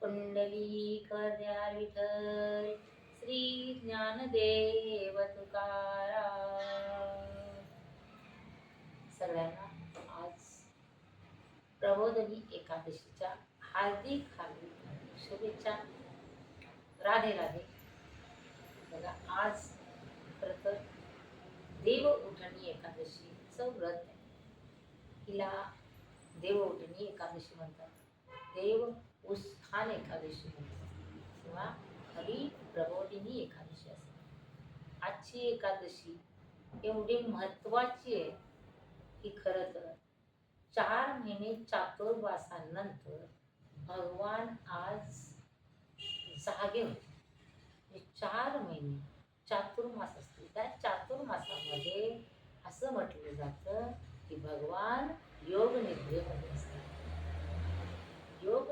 कुंडली विठ्ठल श्री ज्ञानदेव तुकाराम सगळ्यांना आज प्रबोधनी एकादशीच्या हार्दिक हार्दिक शुभेच्छा. राधे राधे. बघा आज खरं तर देव उठणी एकादशीचं व्रत आहे. हिला देव उठणी एकादशी म्हणतात. देव उत्थान एकादशी म्हणतात. किंवा हरी प्रबोधिनी एकादशी असते आजची एकादशी एवढी महत्त्वाची आहे की खरं तर चार महिने चातुर्वासानंतर भगवान आज जागे होते. चार महिने चातुर्मास असते त्या चातुर्मासामध्ये असं म्हटलं जातं की भगवान योग निद्रेमध्ये असतात. योग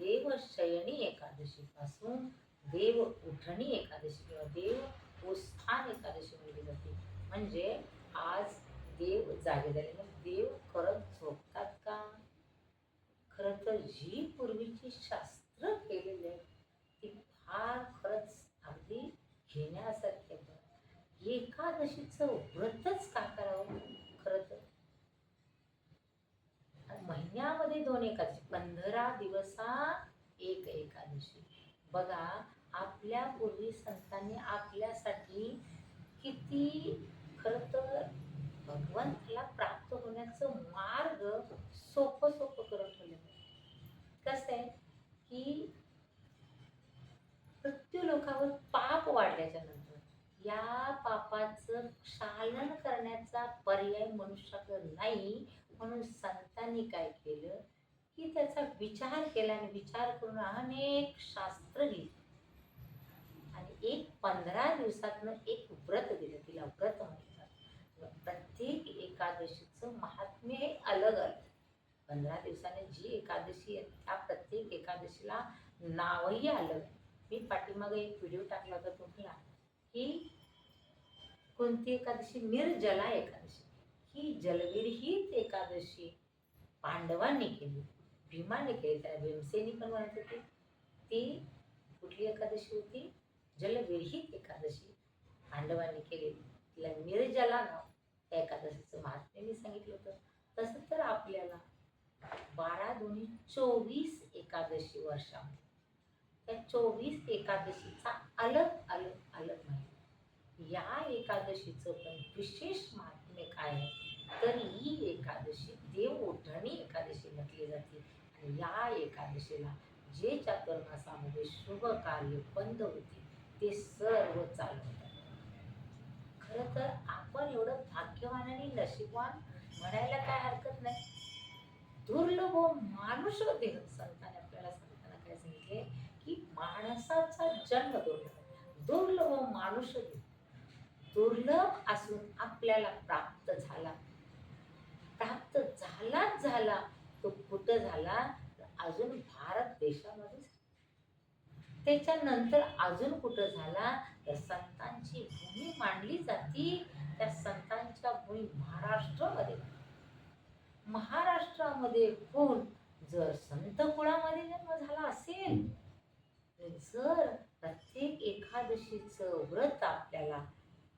देवशयनी एकादशीपासून देव शयनी देव उठणी एकादशी किंवा देव उत्थान एकादशी म्हटली जाते. म्हणजे आज देव जागे झाले. मग देव खरंच झोपतात का? खरं तर जी पूर्वीची शास्त्र केलेली आहेत ती फार खरंच अगदी घेण्यासारखी एकादशीचं व्रतच का करावं? महिन्यामध्ये दोन एकादशी पंधरा दिवसा एक एकादशी. बघा आपल्या पूर्वी संतांनी आपल्यासाठी किती खरं तर भगवंताला प्राप्त होण्याचं मार्ग सोपं सोपं करून ठेवलेलं कसं आहे की मृत्यू लोकावर पाप वाढल्याच्या नंतर या पापाचं क्षालन करण्याचा पर्याय मनुष्याकडे नाही म्हणून संतांनी काय केलं? की त्याचा विचार केला आणि विचार करून अनेक शास्त्र लिहिली. आणि एक पंधरा दिवसातनं एक व्रत दिलं. तिला व्रत म्हणतात. प्रत्येक एकादशीचं महात्म्य हे अलग अलग. पंधरा दिवसाने जी एकादशी आहे त्या प्रत्येक एकादशीला नावही आलं मी पाठीमागे एक व्हिडिओ टाकला होता तुम्हाला. ही कोणती एकादशी? निर्जला एकादशी. ही जलविरहित एकादशी पांडवांनी केली. भीमाने केली. त्या भीमसेनी पण म्हणत होती. ती कुठली एकादशी होती? जलविरहित एकादशी पांडवांनी केली. तिला निर्जला नाव त्या एकादशीचं महात्म्य मी सांगितलं होतं. तसं तर आपल्याला बारा दोन्ही चोवीस एकादशी वर्षामध्ये त्या चोवीस एकादशीचा अलग अलग अलग माहिती या एकादशीचं पण विशेष महात्म्य काय आहे? ही एकादशी देव ओढणी एकादशी म्हटली जाते. आणि या एकादशीला जे चातुर्मासामध्ये शुभ कार्य बंद होते ते सर्व चालवतात. खरं तर आपण एवढं भाग्यवान आणि नशीबवान म्हणायला काय हरकत नाही. दुर्लभ माणूस होते. संतांनी आपल्याला सांगताना काय सांगितले? की माणसाचा जन्म दुर्लभ दुर्लभ माणूस दुर्लभ असून आपल्याला प्राप्त झाला प्राप्त झालाच झाला तो कुठं झाला अजून भारत देशामध्ये त्याच्यानंतर अजून कुठं झाला तर संतांची भूमी मांडली जाती त्या संतांच्या भूमी महाराष्ट्रामध्ये महाराष्ट्रामध्ये होऊन जर संत कुळामध्ये जन्म झाला असेल तर जर प्रत्येक एकादशीचं व्रत आपल्याला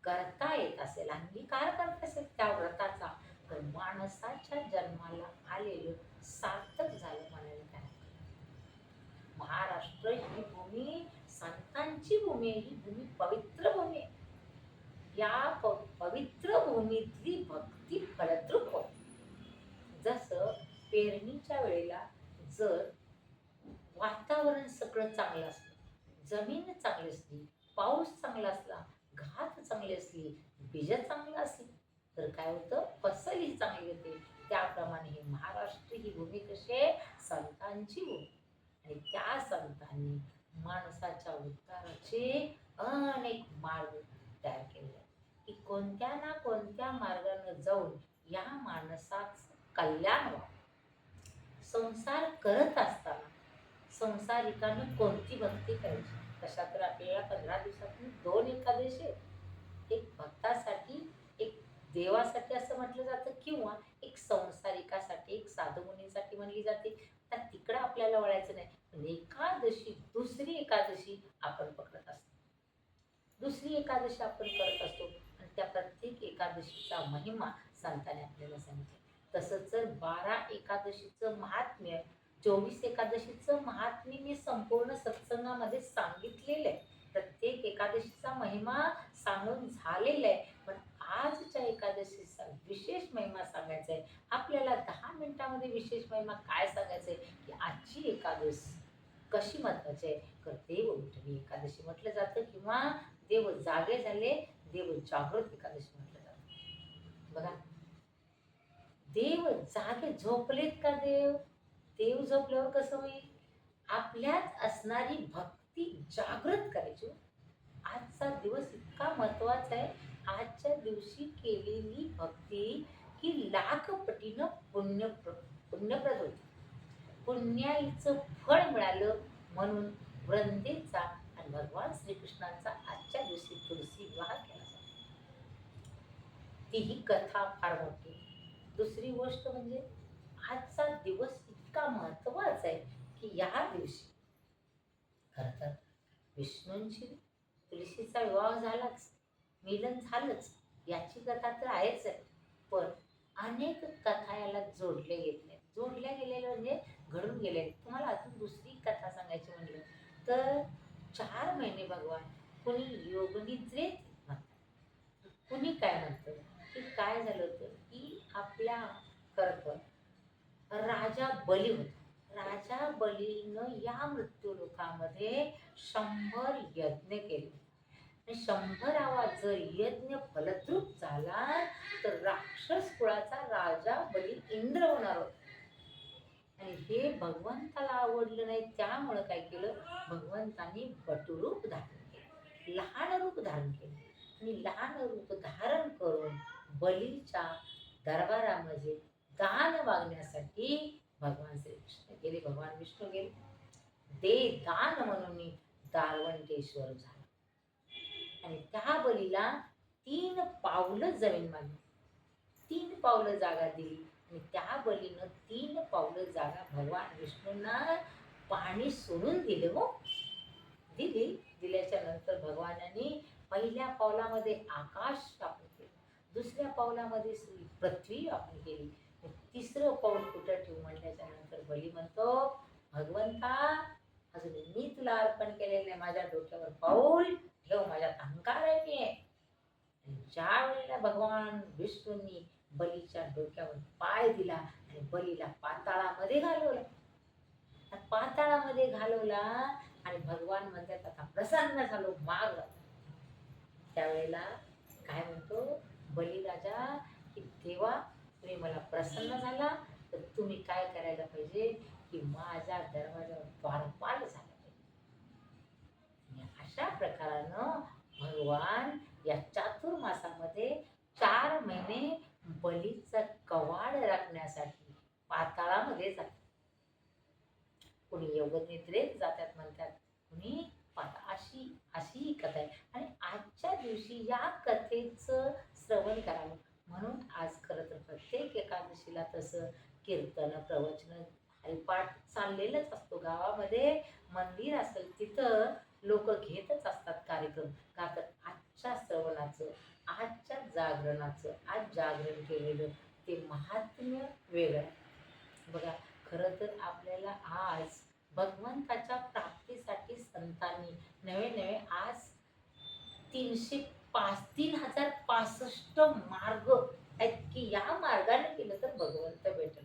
करता येत असेल अंगीकार करत असेल त्या व्रताचा तर माणसाच्या जन्माला आलेलं सार्थक झालं म्हणायला काय महाराष्ट्र ही भूमी संतांची भूमी आहे ही भूमी पवित्र भूमी आहे. या प पवित्र भूमीतली भक्ती फळद्रुप होते. जसं पेरणीच्या वेळेला जर वातावरण सगळं चांगलं असलं जमीन चांगली असली पाऊस चांगला असला घात चांगली असली बीज चांगलं असली तर काय होतं फसल ही चांगली होते त्याप्रमाणे हे महाराष्ट्र ही भूमी कशी आहे संतांची भूमी आणि त्या संतांनी माणसाच्या उद्धाराचे अनेक मार्ग तयार केले आहेत की कोणत्या ना कोणत्या मार्गानं जाऊन या माणसाचं कल्याण व्हावं संसार करत असताना संसारिकानं कोणती भक्ती करायची तशा तर आपल्याला पंधरा दिवसातून दोन एकादशी एक भक्तासाठी एक देवासाठी असं म्हटलं जातं किंवा एक संसारिकासाठी एक साधुमुनीसाठी म्हणली जाते. तर तिकडं आपल्याला वळायचं नाही. पण एकादशी दुसरी एकादशी आपण पकडत असतो. दुसरी एकादशी आपण करत असतो. आणि त्या प्रत्येक एकादशीचा महिमा संतांनी आपल्याला सांगितलं. तसंच जर बारा एकादशीचं महात्म्य चोवीस एकादशीचं महात्म्य मी संपूर्ण सत्संगामध्ये सांगितलेलं आहे. प्रत्येक एकादशीचा महिमा सांगून झालेला आहे. पण आजच्या एकादशीचा विशेष महिमा सांगायचा आहे. आपल्याला दहा मिनिटामध्ये विशेष महिमा काय सांगायचं आहे? की आजची एकादश कशी महत्वाची आहे? तर देव उठली एकादशी म्हटलं जातं किंवा देव जागे झाले देव जागृत एकादशी म्हटलं जातं. बघा देव जागे झोपलेत का देव? देव झोपल्यावर कसं होईल? आपल्यात असणारी भक्ती जागृत करायची हो. आजचा दिवस इतका महत्त्वाचा आहे. आजच्या दिवशी केलेली भक्ती ही लाख पटीनं पुण्य पुण्यप्रद होती. पुण्याईचं फळ मिळालं म्हणून वृंदेचा आणि भगवान श्रीकृष्णाचा आजच्या दिवशी तुळशी विवाह केला जातो. तीही कथा फार मोठी दुसरी गोष्ट म्हणजे आजचा दिवस इतका महत्त्वाचा आहे की या दिवशी. अर्थात तर विष्णूंची तुलसीचा विवाह झालाच मिलन झालंच याची कथा तर आहेच. आहे पण अनेक कथा याला जोडले गेले. जोडल्या गेलेल्या म्हणजे घडून गेले. तुम्हाला अजून दुसरी कथा सांगायची म्हणलं तर चार महिने भगवान कोणी योगनिद्रेत म्हणतात. कुणी काय म्हणतं? की काय झालं होतं? आपल्या करत राजा बली होता. राजा बलीनं या मृत्यूलोकामध्ये शंभर यज्ञ केले. शंभरावा जर यज्ञ फलद्रूप झाला तर राक्षस कुळाचा राजा बली इंद्र होणार होता. आणि हे भगवंताला आवडलं नाही त्यामुळं काय केलं? भगवंतानी बटुरूप धारण केलं. लहान रूप धारण केलं. आणि लहान रूप धारण करून बलीच्या दरबारामध्ये दान मागण्यासाठी भगवान श्रीकृष्ण गेले भगवान विष्णू गेले. दे दान म्हणून मी दारवंटेश्वर झाला. आणि त्या बलीला तीन पावलं जमीन मागली तीन पावलं जागा दिली. आणि त्या बलीनं तीन पावलं जागा भगवान विष्णूंना पाणी सोडून दिलं हो. दिली. दिल्याच्या नंतर भगवानाने पहिल्या पावलामध्ये आकाश टाकून दुसऱ्या पावलामध्ये श्री पृथ्वी आपण केली. तिसरं पाऊल कुठं ठेवू म्हटल्याच्या नंतर बली म्हणतो भगवंता अजून मी तुला अर्पण केलेलं नाही माझ्या डोक्यावर पाऊल ठेव माझ्यात अहंकार आहे मी आहे ज्या वेळेला भगवान विष्णूंनी बलीच्या डोक्यावर पाय दिला आणि बलीला पाताळामध्ये घालवला. पाताळामध्ये घालवला आणि भगवान म्हणतात आता प्रसन्न झालो माग. त्यावेळेला काय म्हणतो? बलिराजा की देवा तुम्ही मला प्रसन्न झाला तर तुम्ही काय करायला पाहिजे? की माझ्या दरवाजावर द्वारपाल झाला पाहिजे. अशा प्रकारानं भगवान या चातुर्मासामध्ये चार महिने बलीचं कवाड राखण्यासाठी पाताळामध्ये जातात. कोणी योगनिद्रेत जातात म्हणतात कोणी पाता अशी अशी ही कथा आहे. आणि आजच्या दिवशी या कथेचं श्रवण करावं म्हणून आज खरं तर प्रत्येक एकादशीला तसं कीर्तन प्रवचन हरिपाठ चाललेलंच असतो. गावामध्ये मंदिर असेल तिथं लोक घेतच असतात कार्यक्रम. का तर आजच्या श्रवणाचं आजच्या जागरणाचं आज जागरण केलेलं ते महात्म्य वेगळं. आहे बघा खरं तर आपल्याला आज भगवंताच्या प्राप्तीसाठी संतांनी नवे नवे आज तीनशे पाच तीन हजार पासष्ट मार्ग आहेत की या मार्गाने गेलं तर भगवंत भेटेल.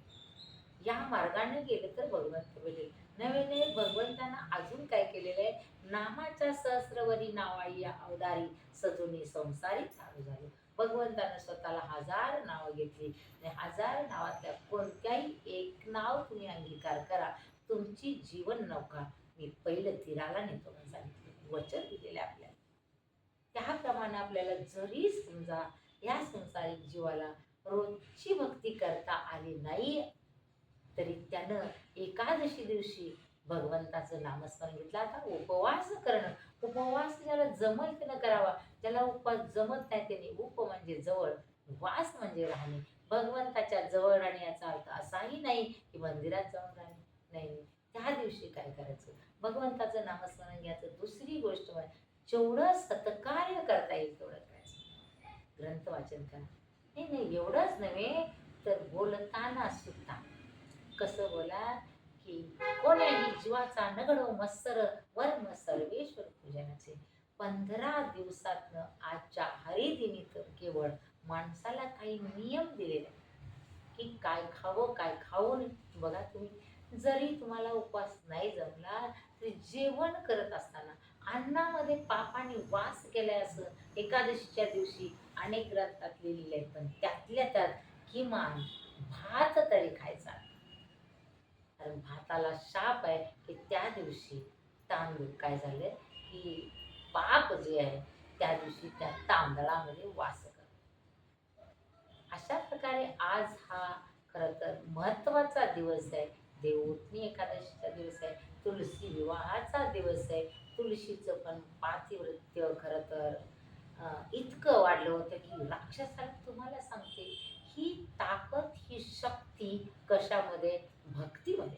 या मार्गाने गेलं तर भगवंत भेटेल. नवे नवे भगवंतांना अजून काय केलेलं आहे? नामाच्या सहस्रवरी नावाई या अवदारी सजूनी संसारी चालू झालो. भगवंतानं स्वतःला हजार नावं घेतली. आणि हजार नावातल्या कोणत्याही एक नाव तुम्ही अंगीकार करा. तुमची जीवन नौका मी पहिलं तीराला नेतो म्हणून सांगितलं. वचन दिलेलं आहे आपल्याला. त्याप्रमाणे आपल्याला जरी समजा या संसारिक जीवाला रोजची भक्ती करता आली नाही तरी त्यानं एकादशी दिवशी भगवंताचं नामस्मरण घेतलं. आता उपवास करणं उपवास ज्याला जमल त्यानं करावा. ज्याला उपवास जमत नाही त्याने उप म्हणजे जवळ वास म्हणजे राहणे. भगवंताच्या जवळ राहणे याचा अर्थ असाही नाही की मंदिरात जाऊन राहणे. नाही त्या दिवशी काय करायचं? भगवंताचं नामस्मरण घ्यायचं. दुसरी गोष्ट म्हणजे जेवढं सत्कार्य करता येईल तेवढं करायचं. ग्रंथ वाचन करा. नाही नाही एवढंच नव्हे तर बोलताना सुद्धा. कसं बोला की कोण्याही जीवाचा नगडो मत्सर वर्म सर्वेश्वर पूजनाचे. पंधरा दिवसातनं आजच्या हरिदिनी तर केवळ माणसाला काही नियम दिलेले की काय खावं काय खाऊ बघा तुम्ही जरी तुम्हाला उपवास नाही जमला तरी जेवण करत असताना अन्नामध्ये पापाने वास केलाय असं एकादशीच्या दिवशी अनेक ग्रंथात लिहिलेले आहेत पण त्यातल्या त्यात किमान भात तरी खायचा. कारण भाताला शाप आहे की त्या दिवशी तांदूळ काय झाले की पाप जे आहे त्या दिवशी त्या तांदळामध्ये वास कर अशा प्रकारे आज हा खरं तर महत्त्वाचा दिवस आहे. देवोत्नी एकादशीचा दिवस आहे. तुलसी विवाहाचा दिवस आहे. तुळशीचं पण पातिवृत्य खरं तर इतकं वाढलं होतं की राक्षसाला तुम्हाला सांगते ही ताकद ही शक्ती कशामध्ये? भक्तीमध्ये.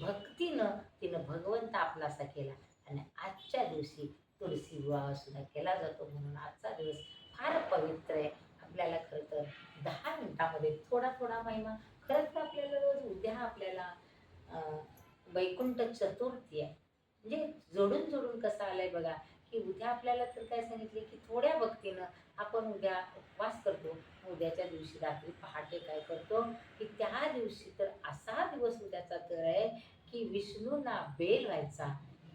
भक्तीनं तिनं भगवंत आपलासा केला आणि आजच्या दिवशी तुळशी विवाह सुद्धा केला जातो म्हणून आजचा दिवस फार पवित्र आहे. आपल्याला खरं तर दहा मिनिटामध्ये थोडा थोडा महिमा खरंच आपल्याला रोज उद्या आपल्याला वैकुंठ चतुर्थी आहे. म्हणजे जोडून जोडून कसं आलंय बघा की उद्या आपल्याला तर काय सांगितले की थोड्या भक्तीनं आपण उद्या उपवास करतो. उद्याच्या दिवशी रात्री पहाटे काय करतो? की त्या दिवशी तर असा दिवस उद्याचा तर आहे की विष्णूंना बेल व्हायचा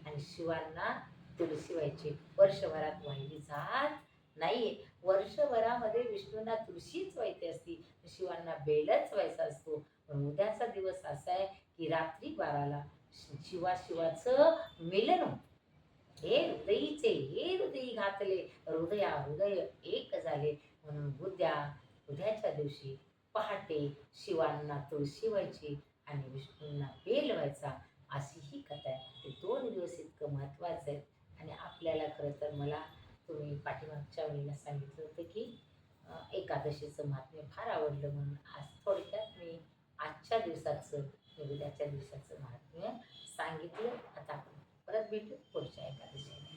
आणि शिवांना तुळशी व्हायची. वर्षभरात वाहिली जात नाही वर्षभरामध्ये विष्णूंना तुळशीच व्हायची असती शिवांना बेलच व्हायचा असतो. पण उद्याचा दिवस असा आहे की रात्री बाराला शिवा शिवाचं मिलन हे हृदयीचे हे हृदयी घातले हृदया हृदय एक झाले. म्हणून उद्या उद्याच्या दिवशी पहाटे शिवांना तुळशी व्हायची आणि विष्णूंना बेल व्हायचा अशी ही कथा आहे. ते दोन दिवस इतकं महत्त्वाचं आहे. आणि आपल्याला खरं तर मला तुम्ही पाठीमागच्या वेळेला सांगितलं होतं की एकादशीचं महात्म्य फार आवडलं म्हणून आज थोडक्यात मी आजच्या दिवसाचं उद्याच्या दिवसाचं महात्म्य सांगितलं. आता आपण परत भेटू पुढच्या एका दिवशी.